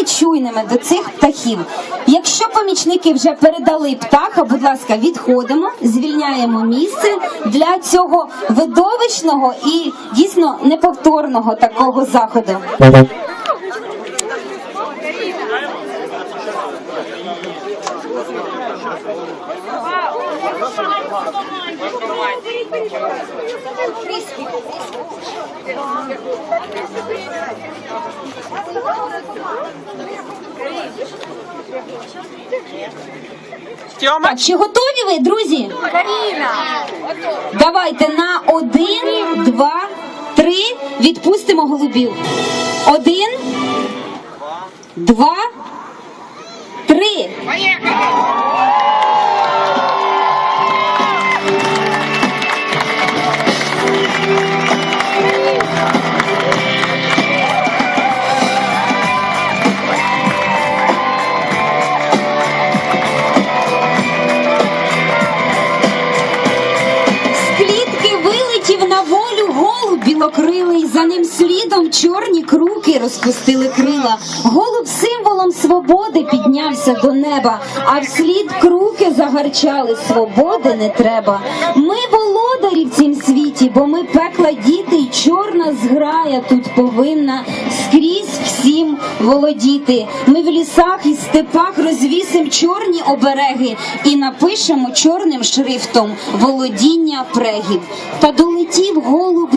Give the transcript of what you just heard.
Будьте чуйними до цих птахів. Якщо помічники вже передали птаха, будь ласка, відходимо, звільняємо місце для цього видовищного і дійсно неповторного такого заходу. Тьома, Так, чи готові ви, друзі? Каріна! Давайте на один, два, три відпустимо голубів. Один, два, три. З білокрилий, за ним слідом чорні круки розпустили крила. Голуб символом свободи піднявся до неба, а вслід круки загарчали. Свободи не треба. Ми володарі в цім світі, бо ми пекла діти, й чорна зграя тут повинна скрізь всім володіти. Ми в лісах і степах розвісим чорні обереги і напишемо чорним шрифтом володіння прегід. Та долетів голуб